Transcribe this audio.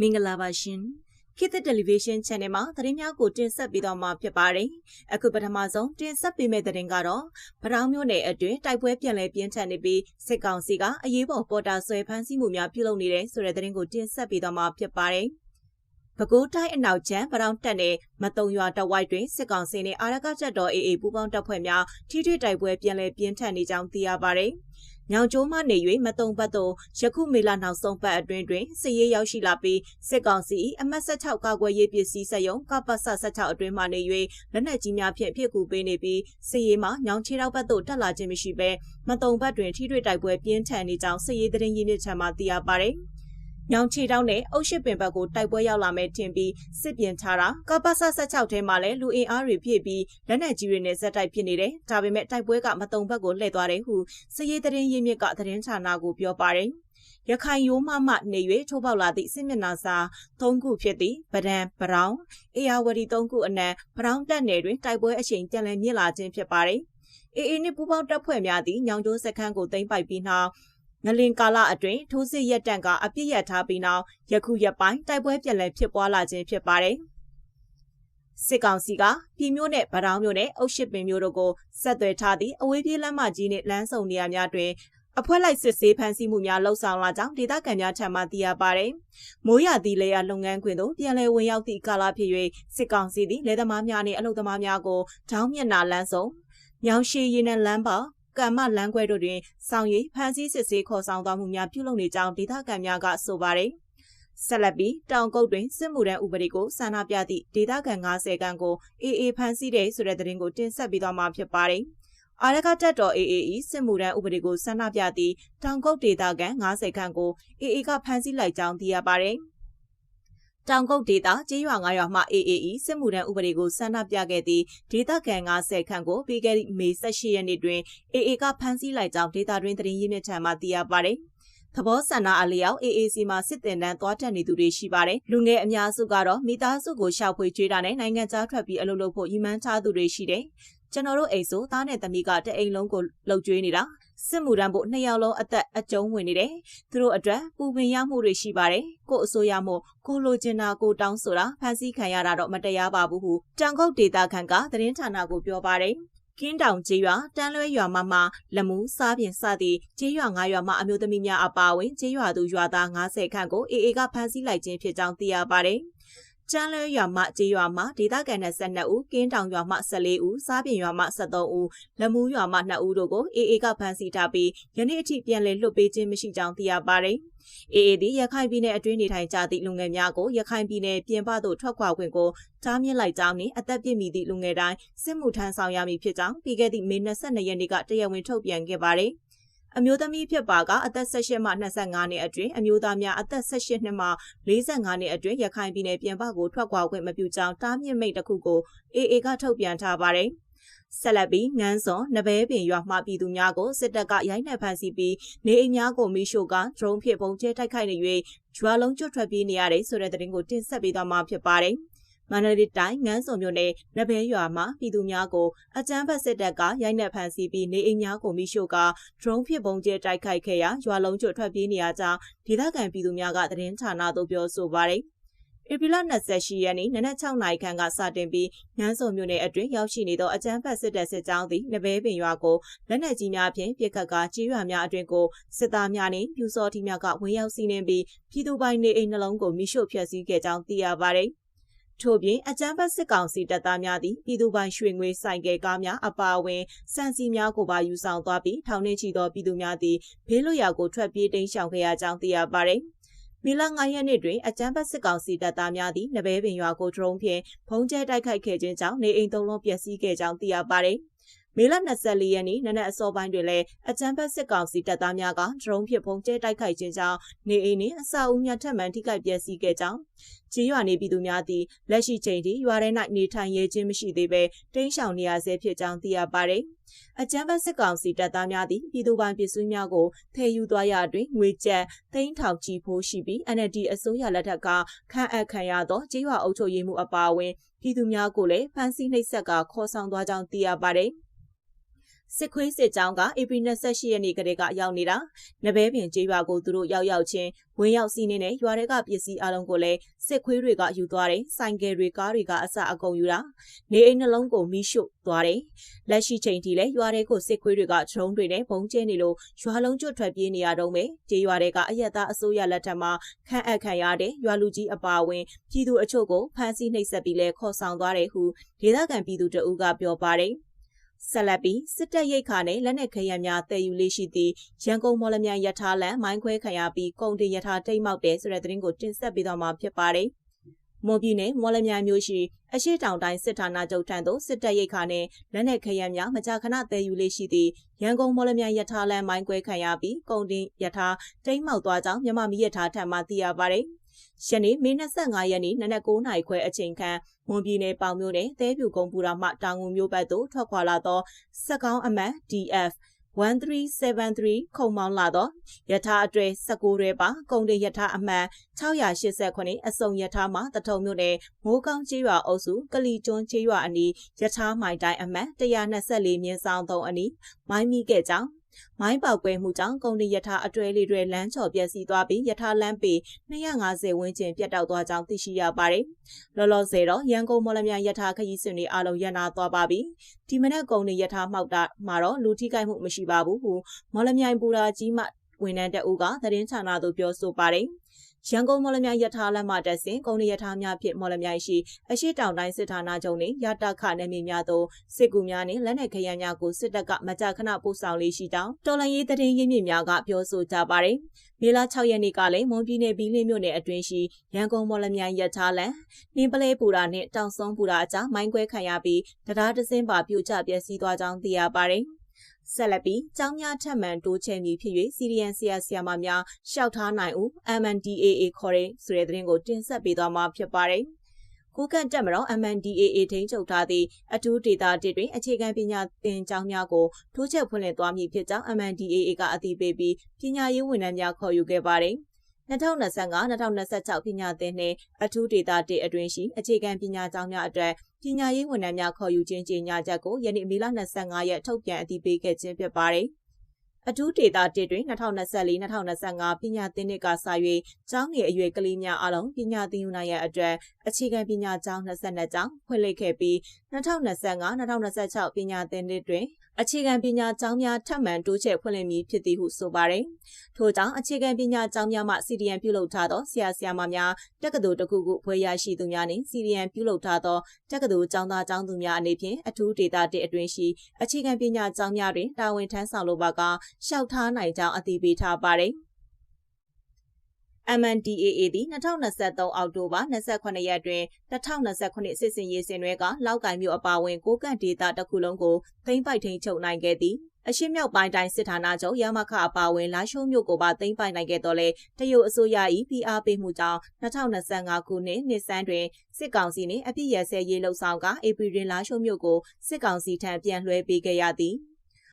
မင်္ဂလာပါရှင်ခေတ်သစ်တယ်လီဗေးရှင်း channel မှာသတင်းများကိုတင်ဆက်ပေးတော့မှာဖြစ်ပါတယ်အခုပထမဆုံးတင်ဆက်ပေးမယ့်သတင်းကတော့ဗရောင်းမျိုးနယ်အတွင်းတိုက်ပွဲပြန်လည်ပြင်းထန်နေပြီးစစ်ကောင်စီကအရေးပေါ်ပေါ်တာဆွဲဖမ်းဆီးမှုများပြုလုပ်နေတဲ့ဆိုတဲ့သတင်းကိုတင်ဆက်ပေးတော့မှာဖြစ်ပါတယ်ပဲခူးတိုင်းအနောက်ချမ်းဗရောင်းတက်နယ်မတုံရွာတဝိုက်တွင်စစ်ကောင်စီနှင့်အာရကချက်တော် AA ပူးပေါင်းတပ်ဖွဲ့များထိထွေတိုက်ပွဲပြန်လည်ပြင်းထန်နေကြောင်းသိရပါတယ်။။ ညောင်ကျိုးမှနေ၍မတုံပတ်သို့ယခုမေလနောက်ဆုံးပတ်အတွင်းတွင်စစ်ရေးရောက်ရှိလာပြီးစစ်ကောင်စီအမှတ်16ကာကွယ်ရေးပစ္စည်းစက်ရုံကပ္ပစ16အတွင်းမှနေ၍လက်နက်ကြီးများဖြင့်ဖြစ်ကူပေးနေပြီးစစ်ရေးမှညောင်ချေရောက်ဘက်သို့တက်လာခြင်းမရှိဘဲမတုံဘက်တွင်ထိတွေ့တိုက်ပွဲပြင်းထန်နေကြောင်းစစ်ရေးသတင်းရင်းမြစ်ချမှသိရပါသည်။ ညောင်ချီတောင်းနဲ့အုတ်ရှိပင်ဘက်ကိုတိုက်ပွဲရောက်လာမဲ့ထင်ပြီးစစ်ပြင်ထားတာကပ္ပဆ16ထဲမှာလည်းလူအင်အားတွေဖြည့်ပြီးလက်နက်ကြီးတွေနဲ့ဇက်တိုက်ဖြစ်နေတယ်။ဒါပေမဲ့တိုက်ပွဲကမတုံဘက်ကိုလှည့်သွားတယ်ဟုစည်ရေးသတင်းရင်းမြစ်ကသတင်းဌာနကိုပြောပါတယ်။ရခိုင်ရိုးမမနေ၍ထိုးပေါက်လာသည့်စစ်မျက်နှာစာ၃ခုဖြစ်သည့်ဗဒံဗရောင်းအေယာဝတီ၃ခုအနက်ဗရောင်းတက်နယ်တွင်တိုက်ပွဲအချိန်ပြန်လည်မြင့်လာခြင်းဖြစ်ပါတယ်။အေအေနှင့်ပူးပေါင်းတပ်ဖွဲ့များသည့်ညောင်ကျိုးစခန်းကိုသိမ်းပိုက်ပြီးနောက် ငလင်ကာလအတွင်းထိုးစစ်ရက်တန့်ကအပြစ်ရထားပြီးနောက်ယခုရက်ပိုင်းတိုက်ပွဲပြန်လည်ဖြစ်ပွားလာခြင်းဖြစ်ပါတယ်။စစ်ကောင်စီကပြည်မျိုးနဲ့ဗတောင်းမျိုးနဲ့အုတ်ရှိပင်မျိုးတို့ကိုဆက်သွယ်ထားသည့်အဝေးပြေးလမ်းမကြီးနှင့်လမ်းစုံနေရာများတွင်အဖွဲ့လိုက်စစ်ဆေးဖမ်းဆီးမှုများလှုပ်ဆောင်လာကြောင်းဒေသခံများထံမှသိရပါတယ်။မိုးရသည့်လေယာလုပ်ငန်းခွင်သို့ပြန်လည်ဝင်ရောက်သည့်ကာလဖြစ်၍စစ်ကောင်စီသည်လယ်သမားများနှင့်အလုပ်သမားများကိုထောင်းမျက်နှာလမ်းစုံညောင်ရှိရည်နဲ့လမ်းပေါ ကမ္မလမ်းခွဲတို့တွင်ဆောင်ရည်ဖမ်းဆီးစစ်ဆေးခေါ်ဆောင်သွားမှုများပြုလုပ်နေကြောင်းဒေသခံများကဆိုပါတယ်။ဆက်လက်ပြီးတောင်ကုတ်တွင်စစ်မှုထမ်းဥပဒေကိုဆန္ဒပြသည့်ဒေသခံ90ခန်းကိုအေးအေးဖမ်းဆီးတဲ့ဆိုတဲ့သတင်းကိုတင်ဆက်ပေးသွားမှာဖြစ်ပါတယ်။အာရကတက်တော် AAE စစ်မှုထမ်းဥပဒေကိုဆန္ဒပြသည့်တောင်ကုတ်ဒေသခံ90ခန်းကို AA ကဖမ်းဆီးလိုက်ကြောင်းသိရပါတယ်။ တောင်ကုတ်ဒေသကျေးရွာ9ရွာမှ AAE စစ်မှုထမ်းဥပဒေကိုဆန္ဒပြခဲ့သည့်ဒေသခံ90ခန့်ကိုပြီးခဲ့သည့်မေ18ရက်နေ့တွင် AA ကဖမ်းဆီးလိုက်ကြောင်းဒေသတွင်းသတင်းရင်းမြစ်ထံမှသိရပါသည်။သဘောဆန္ဒအလျောက် AAC မှာစစ်တင်တန်းသွားတက်နေသူတွေရှိပါတယ်။လူငယ်အများစုကတော့မိသားစုကိုရှောက်ဖွေကျွေးတာနဲ့နိုင်ငံခြားထွက်ပြီးအလုပ်လုပ်ဖို့ရည်မှန်းထားသူတွေရှိတယ်။ ကျွန်တော်တို့အိမ်ဆိုသားနဲ့သမီးကတအိမ်လုံးကိုလှုပ်ကြွေးနေတာစစ်မှုတန်းဖို့နှစ်ယောက်လုံးအသက်အကျုံးဝင်နေတယ်။သူတို့အတွက်ပူပင်ရမှုတွေရှိပါတယ်။ကို့အစိုးရမို့ကိုလိုချင်တာကိုတောင်းဆိုတာဖန်ဆီးခံရတာတော့မတရားပါဘူးဟုတန်ခုတ်ဒေတာခန့်ကသတင်းဌာနကိုပြောပါတယ်။ကင်းတောင်ကျေးရွာတန်းလွဲရွာမမလမူစားပြင်စသည့်ကျေးရွာ9ရွာမှအမျိုးသမီးများအပါအဝင်ကျေးရွာသူရွာသား90ခန့်ကိုအေအေကဖမ်းဆီးလိုက်ခြင်းဖြစ်ကြောင်းသိရပါတယ်။ ကျန်းလဲရွာမှကြေးရွာမှဒေသခံ12ဦးကင်းတောင်ရွာမှ14ဦးစားပြင်ရွာမှ73ဦးလက်မူးရွာမှ2ဦးတို့ကိုအေအေကဖမ်းဆီးထားပြီးယနေ့အထိပြန်လည်လွှတ်ပေးခြင်းမရှိကြောင်းသိရပါတယ်။အေအေဒီရခိုင်ပြည်နယ်အတွင်းနေထိုင်ကြသည့်လူငယ်များကိုရခိုင်ပြည်နယ်ပြင်ပသို့ထွက်ခွာခွင့်ကိုတားမြစ်လိုက်ကြောင်းနှင့်အသက်ပြည့်မီသည့်လူငယ်တိုင်းစစ်မှုထမ်းဆောင်ရမည်ဖြစ်ကြောင်းပြီးခဲ့သည့်မေ22ရက်နေ့ကတရားဝင်ထုတ်ပြန်ခဲ့ပါတယ်။ အမျိုးသမီးဖြစ်ပါကအသက်18မှ25နှစ်အတွင်းအမျိုးသားများအသက်18နှစ်မှ45နှစ်အတွင်းရခိုင်ပြည်နယ်ပြင်ပကိုထွက်ခွာခွင့်မပြုကြောင်းတားမြစ်မိတ်တစ်ခုကို AA ကထုတ်ပြန်ထားပါတယ်။ဆက်လက်ပြီးငန်းစွန်နဘဲပင်ရွာမှပြည်သူများကိုစစ်တပ်ကရိုက်နှက်ဖမ်းဆီးပြီးနေအိမ်များကိုမီးရှို့ကဒရုန်းဖြင့်ပုံကျဲတိုက်ခိုက်နေ၍ရွာလုံးကျွတ်ထွက်ပြေးနေရတဲ့ဆိုတဲ့သတင်းကိုတင်ဆက်ပေးသွားမှာဖြစ်ပါတယ်။ မန္တလေးတိုင်းငန်းစုံမြို့နယ်နဘဲရွာမှာပြည်သူများကိုအကြမ်းဖက်စစ်တပ်ကရိုက်နှက်ဖမ်းဆီးပြီးနေအိမ်များကိုမိရှို့ကဒရုန်းဖြင့်ပုံကျဲတိုက်ခိုက်ခဲ့ရာရွာလုံးကျွတ်ထွက်ပြေးနေရကြောင်းဒေသခံပြည်သူများကသတင်းဌာနသို့ပြောဆိုပါရယ်ဧပြီလ28ရက်နေ့နနက်6နာရီခန့်ကစတင်ပြီးငန်းစုံမြို့နယ်အတွင်းရောက်ရှိနေသောအကြမ်းဖက်စစ်တပ်စစ်ကြောင်းသည်နဘဲပင်ရွာကိုလက်နက်ကြီးများဖြင့်ပစ်ခတ်ကာကြီးရွာများအတွင်ကိုစစ်သားများနှင့်ပြူစောတိများကဝင်ရောက်စီးနှင်းပြီးပြည်သူပိုင်နေအိမ်နှလုံးကိုမိရှို့ဖျက်ဆီးခဲ့ကြောင်းသိရပါသည်။ ထို့ပြင်အကြမ်းဖက်စစ်ကောင်စီတပ်သားများသည်ပြည်သူပိုင်ရွှေငွေဆိုင်ကယ်ကားများအပါအဝင်စံစီများကိုပါယူဆောင်သွားပြီးထောင်နှင့်ချီသောပြည်သူများသည်ဘေးလွတ်ရာကိုထွက်ပြေးတိမ်းရှောင်ခဲ့ရကြောင်းသိရပါသည်။မီလ9ရက်နေ့တွင်အကြမ်းဖက်စစ်ကောင်စီတပ်သားများသည်နဘဲပင်ရွာကိုဒရုန်းဖြင့်ဖုံးကျဲတိုက်ခိုက်ခဲ့ခြင်းကြောင့်နေအိမ်သုံးလုံးပျက်စီးခဲ့ကြောင်းသိရပါသည်။ မေလ24ရက်နေ့နနက်အစောပိုင်းတွင်လည်းအကြမ်းဖက်စစ်ကောင်စီတပ်သားများကဒရုန်းဖြင့်ပုံကျဲတိုက်ခိုက်ခြင်းကြောင့်နေအိမ်နှင့်အဆောက်အဦများထပ်မံထိခိုက်ပျက်စီးခဲ့ကြောင်းကြေးရွာနေပြည်သူများသည်လက်ရှိချိန်ထိရွာထဲ၌နေထိုင်ရခြင်းမရှိသေးဘဲတိမ်းရှောင်နေရဆဲဖြစ်ကြောင်းသိရပါသည်။အကြမ်းဖက်စစ်ကောင်စီတပ်သားများသည်ပြည်သူပိုင်ပစ္စည်းများကိုဖယ်ယူသွားရတွင်ငွေကျပ်သိန်းထောင်ချီဖိုးရှိပြီး NLD အစိုးရလက်ထက်ကခန့်အပ်ခံရသောကြေးရွာအုပ်ချုပ်ရေးမှုအပါအဝင်ပြည်သူများကိုလည်းဖမ်းဆီးနှိပ်စက်ကခေါ်ဆောင်သွားကြောင်းသိရပါသည်။ စစ်ခွေးစစ်ကြောင်းကဧပြီ28ရက်နေ့ကတည်းကရောက်နေတာနဘဲပင်ကျေးရွာကိုသူတို့ရောက်ရောက်ချင်းဝင်ရောက်စီးနှင်းတဲ့ရွာတွေကပစ္စည်းအလုံးကိုလည်းစစ်ခွေးတွေကယူသွားတယ်ဆိုင်ကယ်တွေကားတွေကအစအကုန်ယူတာနေအိမ်နှလုံးကိုမိရှို့သွားတယ်လက်ရှိချိန်ထိလည်းရွာတွေကိုစစ်ခွေးတွေကဒရုန်းတွေနဲ့ဘုံကျဲနေလို့ရွာလုံးကျွတ်ထွက်ပြေးနေရတော့မယ်ကျေးရွာတွေကအရက်သားအစိုးရလက်ထက်မှာခန့်အပ်ခံရတဲ့ရွာလူကြီးအပါအဝင်ပြည်သူအချို့ကိုဖမ်းဆီးနှိပ်စက်ပြီးလဲခေါ်ဆောင်သွားတယ်ဟုဒေသခံပြည်သူတအုပ်ကပြောပါတယ် ဆက်လက်ပြီးစစ်တပ်ရိတ်ခါနဲ့လက်နက်ခဲယမ်းများတည်ယူလေးရှိသည့်ရန်ကုန်မော်လမြိုင်ရထားလမ်းမိုင်းခွဲခံရပြီးကုန်တင်ရထားတိတ်မောက်တယ်ဆိုတဲ့သတင်းကိုတင်ဆက်ပေးတော့မှာဖြစ်ပါတယ်။မွန်ပြည်နယ်မော်လမြိုင်မြို့ရှိအရှိတောင်တိုင်းစစ်ဌာနချုပ်ထံသို့စစ်တပ်ရိတ်ခါနဲ့လက်နက်ခဲယမ်းများမကြာခဏတည်ယူလေးရှိသည့်ရန်ကုန်မော်လမြိုင်ရထားလမ်းမိုင်းခွဲခံရပြီးကုန်တင်ရထားတိတ်မောက်သွားကြောင်းမြန်မာမီးရထားထံမှသိရပါတယ်။ ယနေ့မေ25ရက်နေ့နနက်9:00နာရီခွဲအချိန်ခန့်မွန်ပြည်နယ်ပေါင်မြို့နယ်သဲပြူကုန်းပူရာမှတောင်ငူမြို့ဘက်သို့ထွက်ခွာလာသောစက်ကောင်းအမတ် DF 1373ခုံမောင်းလာတော့ယထာအတွဲ19ရဲပါကုန်တင်ယထာအမှန်689အစုံယထာမှာတထုံမြို့နယ်မိုးကောင်းကျေးရွာအုပ်စုကလီကျွန်းကျေးရွာအနီးယထာမိုင်တိုင်းအမှန်124မြင်းဆောင်3အနီးမိုင်းမိခဲ့ကြောင်း မိုင်းပေါက်ကွဲမှုကြောင့်ကုန်တင်ရထားအတွဲလေးတွေလမ်းချော်ပျက်စီးသွားပြီးရထားလမ်းပေ250ဝန်းကျင်ပြတ်တောက်သွားကြောင်းသိရှိရပါတယ်။လောလောဆယ်တော့ရန်ကုန်မော်လမြိုင်ရထားခရီးစဉ်တွေအလုံးရန်နာသွားပါပြီ။ဒီမနက်ကုန်တင်ရထားမှောက်တာမှာတော့လူထိခိုက်မှုမရှိပါဘူးဟုမော်လမြိုင်ပူရာကြီးမှဝန်ထမ်းတအုပ်ကသတင်းဌာနသို့ပြောဆိုပါတယ်။ ရန်ကုန်မော်လမြိုင်ရထားလမ်းမှတက်စဉ်ကုန်ရရထားများဖြင့်မော်လမြိုင်ရှိအရှိတောင်တိုင်းစစ်ဌာနချုပ်နှင့်ရတခနယ်မြေများသို့စစ်ကူများနှင့်လက်နက်ခဲယမ်းများကိုစစ်တပ်ကမကြာခဏပို့ဆောင်လေးရှိကြောင်းတော်လှန်ရေးတရင်ရင်းမြစ်များကပြောဆိုကြပါတယ်။မေလ6ရက်နေ့ကလည်းမွန်ပြည်နယ်ဘီလင်းမြို့နယ်အတွင်းရှိရန်ကုန်မော်လမြိုင်ရထားလမ်းနှင်းပလဲပူရာနှင့်တောင်စုံပူရာအကြားမိုင်းခွဲခံရပြီးတရားတစင်းပါပြိုကျပျက်စီးသွားကြောင်းသိရပါတယ်။ ဆက်လက်ပြီးကျောင်းများထက်မှန်တိုးချဲ့မည်ဖြစ်၍စီရီယန်ဆရာဆရာမများရှောက်ထားနိုင်ဦး MNDAA ခေါ်တဲ့ဆိုတဲ့သတင်းကိုတင်ဆက်ပေးသွားမှာဖြစ်ပါတယ်။ကိုကန့်တက်မတော် MNDAA ထိန်းချုပ်ထားသည့်အထူးဒေတာတစ်တွင်အခြေခံပညာသင်ကျောင်းများကိုထိုးချက်ဖွင့်လှစ်သွားမည်ဖြစ်ကြောင်း MNDAA ကအသိပေးပြီးပညာရေးဝန်ထမ်းများခေါ်ယူခဲ့ပါတယ်။ 2025-2026ပညာသင်နှင့်အထူးဒေတာ1အတွင်းရှိအခြေခံပညာကျောင်းများအတွက်ပညာရေးဝန်ထမ်းများခေါ်ယူခြင်းကြေညာချက်ကိုယနေ့မေလ25ရက်ထုတ်ပြန်အသိပေးခဲ့ခြင်းဖြစ်ပါတယ်။အထူးဒေတာ1တွင်2024-2025ပညာသင်နှစ်ကစ၍ကျောင်းငယ်အရွယ်ကလေးများအလုံးပညာသင်ယူနိုင်ရန်အတွက်အခြေခံပညာကျောင်း22ကျောင်းဖွင့်လှစ်ခဲ့ပြီး2025-2026ပညာသင်နှစ်တွင်အခြေခံပညာကျောင်းများထပ်မံတိုးချဲ့ဖွင့်လှစ်မည်ဖြစ်သည်ဟုဆိုပါတယ်။ထို့ကြောင့်အခြေခံပညာကျောင်းများမှ CDN ပြုလုပ်ထားသောဆရာဆရာမများတက္ကသိုလ်တစ်ခုခုဖွေးရရှိသူများနှင့် CDN ပြုလုပ်ထားသောတက္ကသိုလ်ကျောင်းသားကျောင်းသူများအနေဖြင့်အထူးဒေတာတစ်အတွင်းရှိအခြေခံပညာကျောင်းများတွင်တာဝန်ထမ်းဆောင်လိုပါကရှောက်ထားနိုင်ကြောင်းအသိပေးထားပါတယ်။ MNDAA သည်2023အောက်တိုဘာ28ရက်တွင်2029စစ်စင်ရေးစင်တွေကလောက်ကင်မြို့အပါအဝင်ကိုကန့်ဒေသတစ်ခုလုံးကိုသိမ်းပိုက်ထိန်ချုပ်နိုင်ခဲ့သည်အရှိမြောက်ပိုင်းတိုင်းစစ်ဌာနချုပ်ရမခအပါဝင်လာရှိုးမြို့ကိုပါသိမ်းပိုက်နိုင်ခဲ့တော့လေတရုတ်အစိုးရ၏ဖိအားပေးမှုကြောင့်2025ခုနှစ်နှစ်ဆန်းတွင်စစ်ကောင်စီနှင့်အပြစ်ရစဲရေးလှုပ်ဆောင်ကဧပြီတွင်လာရှိုးမြို့ကိုစစ်ကောင်စီထံပြန်လွှဲပေးခဲ့ရသည်။